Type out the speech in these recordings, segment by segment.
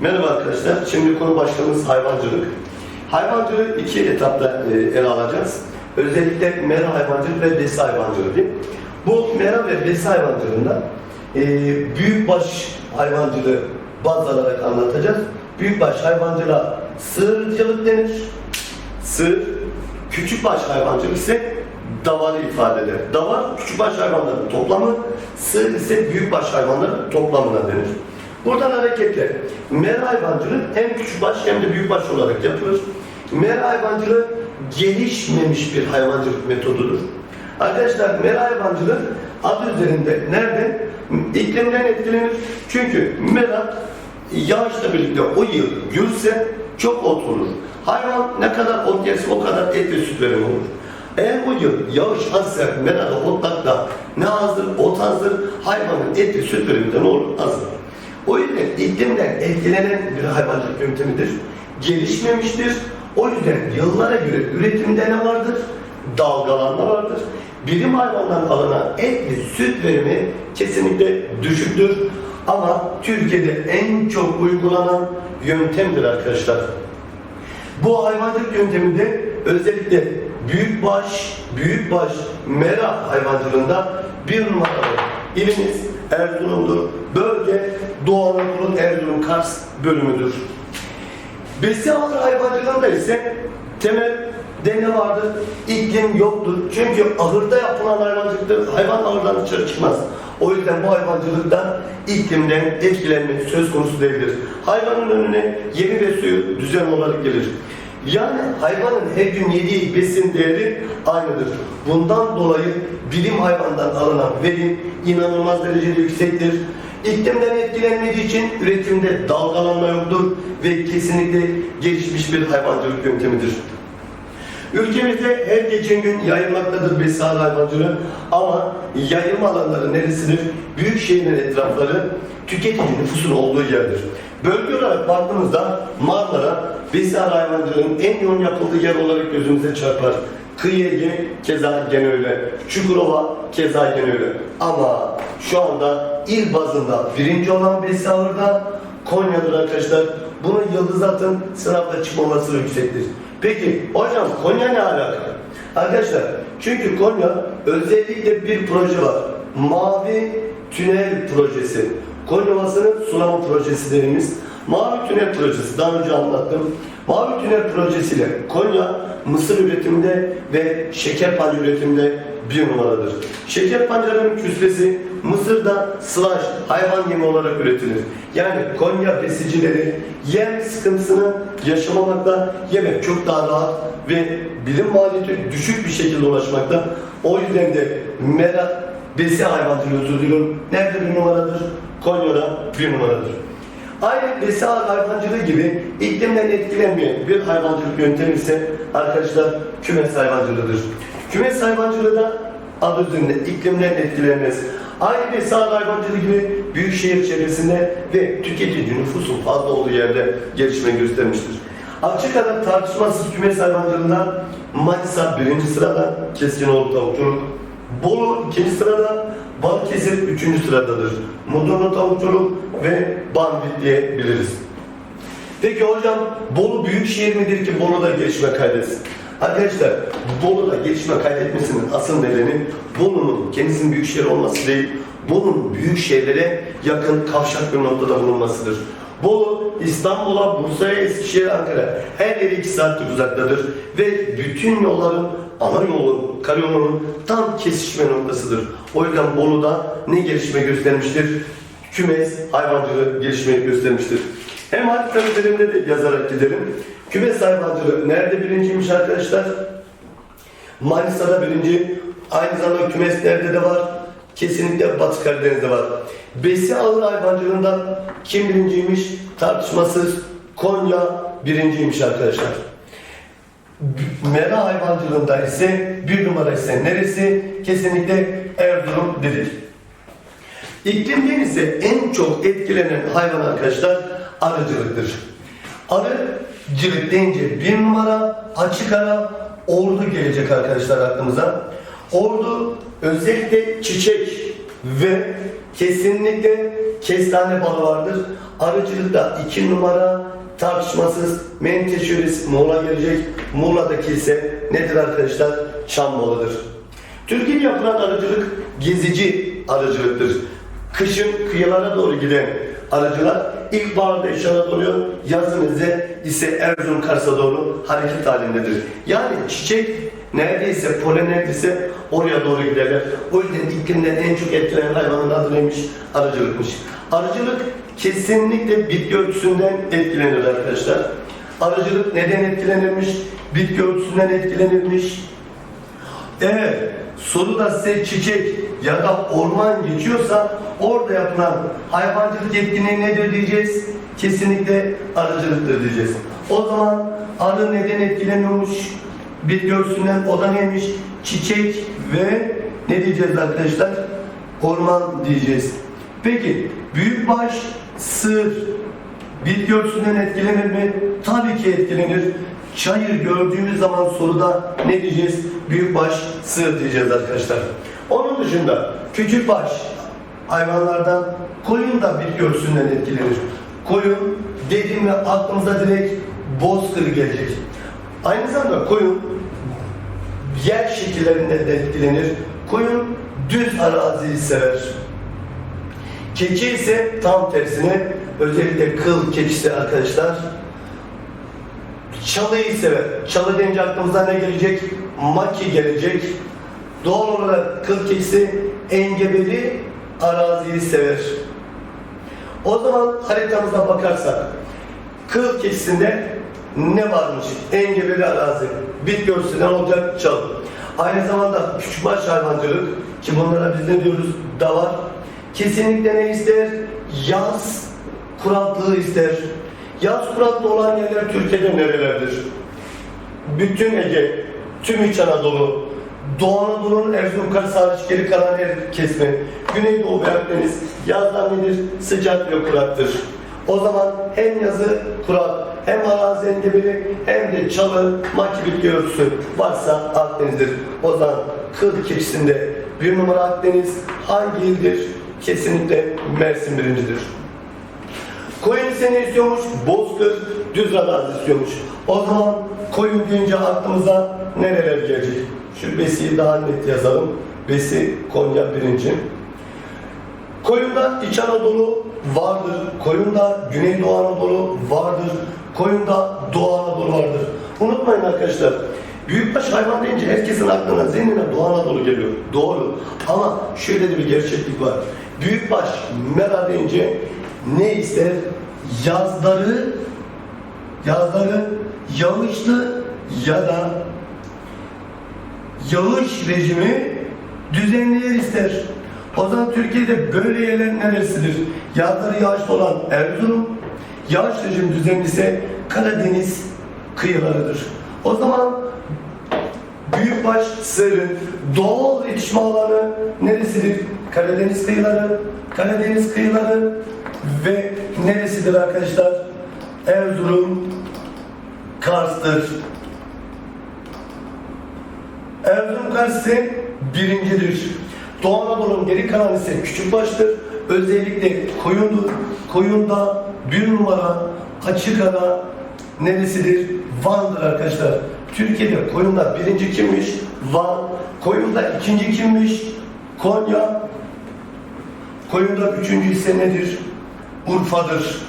Merhaba arkadaşlar. Şimdi konu başlığımız hayvancılık. Hayvancılığı iki etapta e, ele alacağız. Özellikle mera hayvancılık ve besi hayvancılığı diyeyim. Bu mera ve besi hayvancılığında e, büyükbaş hayvancılığı baz alarak anlatacağız. Büyükbaş hayvancılığa sığırcılık denir. Sığır, küçükbaş hayvancılık ise davarı ifade eder. Davar küçükbaş hayvanların toplamı, sığır ise büyükbaş hayvanların toplamına denir. Buradan hareketle mera hayvancılığı hem küçükbaş hem de büyükbaş olarak yapılır. Mera hayvancılığı gelişmemiş bir hayvancılık metodudur. Arkadaşlar mera hayvancılığı adı üzerinde nerede? İklimden etkilenir. Çünkü mera yağışla birlikte o yıl gürse çok ot olur. Hayvan ne kadar ot yerse o kadar et ve süt verim olur. Eğer o yıl yağış azsa, merada otlakta ne azdır, ot azdır, hayvanın et ve süt verimi de ne olur? Azdır. O yüzden iklimden etkilenen bir hayvancılık yöntemidir. Gelişmemiştir. O yüzden yıllara göre üretimde ne vardır? Dalgalanma vardır. Birim hayvandan alınan et ve süt verimi kesinlikle düşüktür. Ama Türkiye'de en çok uygulanan yöntemdir arkadaşlar. Bu hayvancılık yönteminde özellikle büyükbaş, büyükbaş mera hayvancılığında bir numaralı ilimiz Erzurum'dur. Bölge Doğu Anadolu Erzurum Kars bölümüdür. Besi ağır hayvancılığında ise temel ne vardır? İklim yoktur. Çünkü ahırda yapılan hayvancılıkta hayvan ahırdan dışarı çıkmaz. O yüzden bu hayvancılıkta iklimden etkilenmek söz konusu değildir. Hayvanın önüne yemi ve suyu düzen olarak gelir. Yani hayvanın her gün yediği besin değeri aynıdır. Bundan dolayı bilim hayvandan alınan verim inanılmaz derecede yüksektir. İklimden etkilenmediği için üretimde dalgalanma yoktur ve kesinlikle gelişmiş bir hayvancılık yöntemidir. Ülkemizde her geçen gün yayılmaktadır besar hayvancılığı ama yayılım alanları neresidir? Büyük şehirler etrafları tüketici nüfusun olduğu yerdir. Bölge olarak baktığımızda Marmara besar hayvancılığın en yoğun yapıldığı yer olarak gözümüze çarpar. Kıyı Ege keza gene öyle. Çukurova keza gene öyle. Ama şu anda il bazında birinci olan Besağır'da Konya'dır arkadaşlar. Bunu yıldız atın sınavda çıkmaması yüksektir. Peki hocam Konya ne alaka? Arkadaşlar çünkü Konya özellikle bir proje var. Mavi Tünel Projesi. Konya Ovası'nın sulama projesi dediğimiz Mavi Tünel Projesi. Daha önce anlattım. Mavi Tünel Projesi ile Konya mısır üretiminde ve şeker pancarı üretiminde bir numaradır. Şeker pancarının küspesi Mısır'da slash hayvan yemi olarak üretilir. Yani Konya besicileri yem sıkıntısını yaşamamakta, yeme çok daha rahat ve bilim maliyeti düşük bir şekilde ulaşmakta. O yüzden de merak besi hayvancılığı özür diliyorum. Nerede bir numaradır? Konya'da bir numaradır. Aynı besi hayvancılığı gibi iklimden etkilenmeyen bir hayvancılık yöntemi ise arkadaşlar kümes hayvancılığıdır. Kümes hayvancılığı da adı üzerinde iklimden etkilenmez. Aynı besi hayvancılığı gibi büyük şehir çevresinde ve tüketici nüfusun fazla olduğu yerde gelişme göstermiştir. Açık ara tartışmasız kümes hayvancılığında Manisa birinci sırada Keskinoğlu tavukçuluk, Bolu ikinci sırada, Balıkesir üçüncü sıradadır. Mudurnu tavukçuluk ve Banvit diyebiliriz. Peki hocam Bolu büyük şehir midir ki Bolu'da gelişme kaydetsin? Arkadaşlar Bolu'da gelişme kaydetmesinin asıl nedeni Bolu'nun kendisinin büyük şehir olması değil, Bolu'nun büyük şehirlere yakın kavşak bir noktada bulunmasıdır. Bolu, İstanbul'a, Bursa'ya, Eskişehir, Ankara her yere 2 saatlik uzaktadır ve bütün yolların ana yolu, karayolunun tam kesişme noktasıdır. O yüzden Bolu'da ne gelişme göstermiştir? Kümes, hayvancılığı gelişmeyi göstermiştir. Hem harita üzerinde de yazarak gidelim. Kümes hayvancılığı nerede birinciymiş arkadaşlar? Manisa'da birinci. Aynı zamanda kümes nerede de var? Kesinlikle Batı Karadeniz'de var. Besi ağır hayvancılığında kim birinciymiş? Tartışmasız Konya birinciymiş arkadaşlar. Mera hayvancılığında ise bir numara ise neresi? Kesinlikle Erzurum dedik. İklimden ise en çok etkilenen hayvan arkadaşlar arıcılıktır. Arıcılık deyince bir numara açık ara ordu gelecek arkadaşlar aklımıza. Ordu özellikle çiçek ve kesinlikle kestane balı vardır. Arıcılıkta iki numara tartışmasız menteşörisi Muğla gelecek. Muğla'daki ise nedir arkadaşlar? Çam malıdır. Türkiye'de yapılan arıcılık gezici arıcılıktır. Kışın kıyılara doğru giden arıcılar ilkbaharda İç Anadolu'ya, yazın ise Erzurum Kars'a doğru hareket halindedir. Yani çiçek neredeyse, polen neredeyse oraya doğru giderler. O yüzden iklimden en çok etkilenen hayvanın adı neymiş? Arıcılıkmış. Arıcılık kesinlikle bitki örtüsünden etkilenir arkadaşlar. Arıcılık neden etkilenirmiş? Bitki örtüsünden etkilenirmiş. Eğer soruda size çiçek ya da orman geçiyorsa orada yapılan hayvancılık etkinliği nedir diyeceğiz? Kesinlikle arıcılıktır diyeceğiz. O zaman arı neden etkileniyormuş? Bitki örtüsünden o da? Çiçek ve ne diyeceğiz arkadaşlar? Orman diyeceğiz. Peki büyükbaş sığır bitki örtüsünden etkilenir mi? Tabii ki etkilenir. Çayır gördüğümüz zaman soruda ne diyeceğiz? Büyükbaş sığır diyeceğiz arkadaşlar. Onun dışında küçükbaş hayvanlardan koyun da bitki örtüsünden etkilenir. Koyun dedim mi aklımıza direkt bozkır gelecek. Aynı zamanda koyun yer şekillerinden de etkilenir. Koyun düz araziyi sever. Keçi ise tam tersine özellikle kıl keçisi arkadaşlar çalıyı sever. Çalı deyince aklımıza ne gelecek? Maki gelecek. Doğal olarak kıl keçisi engebeli araziyi sever. O zaman haritamıza bakarsak kıl keçisinde ne varmış? Engebeli arazi. Bitki örtüsünden olacak çalı. Aynı zamanda küçükbaş hayvancılık ki bunlara biz ne diyoruz? Davar. Kesinlikle ne ister? Yaz kuraklığı ister. Yaz kuraklı olan yerler Türkiye'de nerelerdir? Bütün Ege, tüm İç Anadolu, Doğu Anadolu'nun Erzurum hariç geri kalan her kesme, Güneydoğu ve Akdeniz yazdan nedir? Sıcak ve kuraktır. O zaman hem yazı kurak, hem arazi engebeli, hem de çalı, maki bitki örtüsü varsa Akdeniz'dir. O zaman kıl keçisinde bir numara Akdeniz hangi ildir? Kesinlikle Mersin birincidir. Koyun ise ne istiyormuş? Bozkır, düz arazi istiyormuş. O zaman koyun deyince aklımıza nereler gelecek? Şu besiyi daha net yazalım. Besi Konya birinci. Koyunda İç Anadolu vardır. Koyunda Güneydoğu Anadolu vardır. Koyunda Doğu Anadolu vardır. Unutmayın arkadaşlar. Büyükbaş hayvan deyince herkesin aklına, zihnine Doğu Anadolu geliyor. Doğru. Ama şöyle de bir gerçeklik var. Büyükbaş mera deyince ne ister? Yazları yazları yağışlı ya da yağış rejimi düzenli yer ister. O zaman Türkiye'de böyle yerler neresidir? Yazları yağışlı olan Erzurum, yağış rejimi düzenli ise Karadeniz kıyılarıdır. O zaman Büyükbaş Sığır'ın doğal yetişme alanı neresidir? Karadeniz kıyıları, Karadeniz kıyıları ve neresidir arkadaşlar? Erzurum, Kars'tır. Erzurum Kars ise birincidir. Doğu Anadolu'nun geri kalanı ise Küçükbaş'tır. Özellikle koyundur. Koyunda bir numara açık ara neresidir? Van'dır arkadaşlar. Türkiye'de koyunda birinci kimmiş? Van. Koyunda ikinci kimmiş? Konya. Koyunda üçüncü ise nedir? Urfa'dır.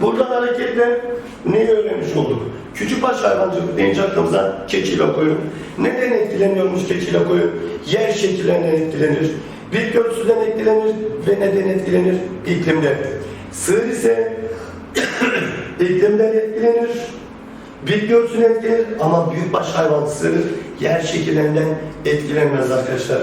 Buradan hareketle neyi öğrenmiş olduk? Küçükbaş hayvancılık deyince aklımıza keçiyle koyun. Neden etkileniyormuş keçiyle koyun? Yer şekillerinden etkilenir. Bitki örtüsünden etkilenir ve neden etkilenir? İklimden. Sığır ise iklimden etkilenir. Bitki örtüsünden etkilenir ama büyükbaş hayvan sığır yer şekillerinden etkilenmez arkadaşlar.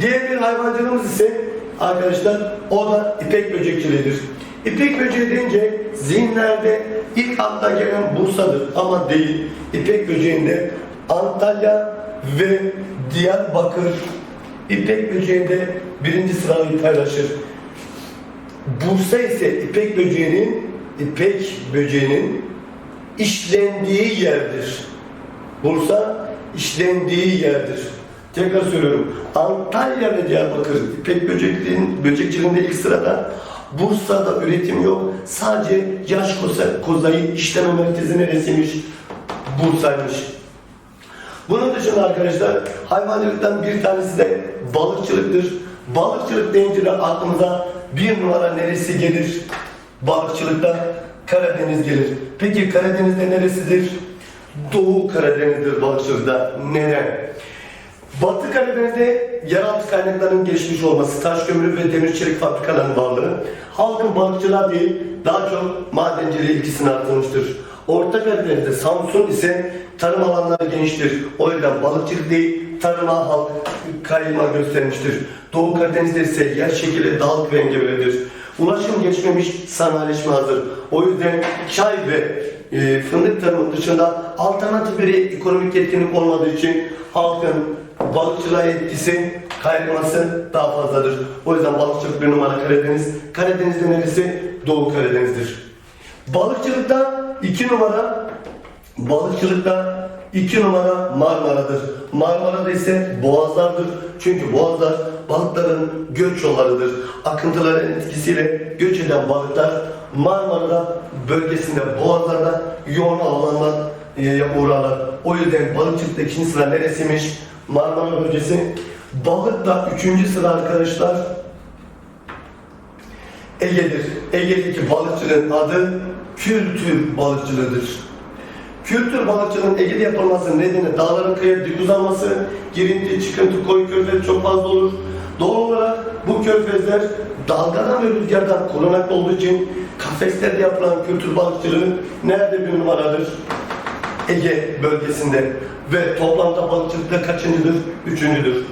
Diğer bir hayvancılığımız ise arkadaşlar o da ipek böcekçiliğidir. İpek böceği deyince zihinlerde ilk akla gelen Bursa'dır ama değil. İpek böceğinde Antalya ve Diyarbakır İpek böceğinde birinci sırayı paylaşır. Bursa ise ipek böceğinin ipek böceğinin işlendiği yerdir. Bursa işlendiği yerdir. Tekrar söylüyorum. Antalya ve Diyarbakır ipek böcekliğin, böcekçiliğinde ilk sırada. Bursa'da üretim yok. Sadece yaş koza- kozayı işleme merkezi neresiymiş? Bursa'ymış. Bunun dışında arkadaşlar hayvancılıktan bir tanesi de balıkçılıktır. Balıkçılık deyince de aklımıza bir numara neresi gelir? Balıkçılıkta Karadeniz gelir. Peki Karadeniz'de neresidir? Doğu Karadeniz'dir balıkçılıkta. Nere? Batı Karadeniz'de yeraltı kaynaklarının gelişmiş olması, taş kömürü ve demir çelik fabrikalarının varlığı, halkın balıkçılığa değil, daha çok madenciliğe ilgisini artırmıştır. Orta Karadeniz'de Samsun ise tarım alanları geniştir. O yüzden balıkçılık değil, tarıma halk kayma göstermiştir. Doğu Karadeniz'de ise yer şekili dağlık ve engebelidir. Ulaşım geçmemiş, sanayileşme hazır. O yüzden çay ve e, fındık tarımı dışında alternatif bir ekonomik etkinlik olmadığı için halkın balıkçılığa etkisi kaybolması daha fazladır. O yüzden balıkçılık bir numara Karadeniz. Karadeniz'de neresi? Doğu Karadeniz'dir. Balıkçılıkta iki numara Balıkçılıkta iki numara Marmara'dır. Marmara'da ise boğazlardır. Çünkü boğazlar balıkların göç yollarıdır. Akıntıların etkisiyle göç eden balıklar Marmara'da bölgesinde boğazlarda yoğun alanlar e, uğrarlar. O yüzden balıkçılıkta ikinci sıra neresiymiş? Marmara bölgesi. Balıkta üçüncü sıra arkadaşlar Ege'dir. Ege'deki balıkçılığın adı kültür balıkçılığıdır. Kültür balıkçılığının Ege'de yapılmasının nedeni dağların kıyıya dik uzanması, girinti, çıkıntı, koyu körfez çok fazla olur. Doğal olarak bu körfezler dalgadan ve rüzgardan korunaklı olduğu için kafeslerde yapılan kültür balıkçılığı nerede bir numaradır? Ege bölgesinde ve toplamda balıkçılıkta kaçıncıdır? Üçüncüdür.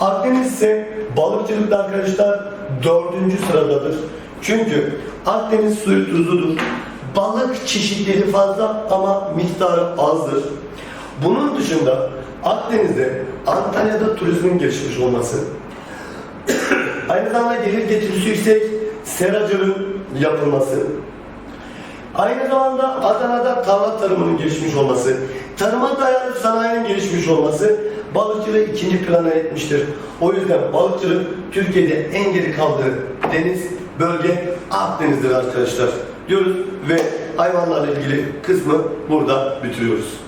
Akdeniz ise balıkçılıkta arkadaşlar dördüncü sıradadır. Çünkü Akdeniz suyu tuzludur. Balık çeşitleri fazla ama miktarı azdır. Bunun dışında Akdeniz'de Antalya'da turizmin gelişmiş olması, aynı zamanda gelir getirisi yüksek seracılığın yapılması, Aynı zamanda Adana'da tarla tarımının gelişmiş olması, tarıma dayalı sanayinin gelişmiş olması balıkçılığı ikinci plana etmiştir. O yüzden balıkçılık Türkiye'de en geri kaldığı deniz, bölge Akdeniz'dir arkadaşlar diyoruz ve hayvanlarla ilgili kısmı burada bitiriyoruz.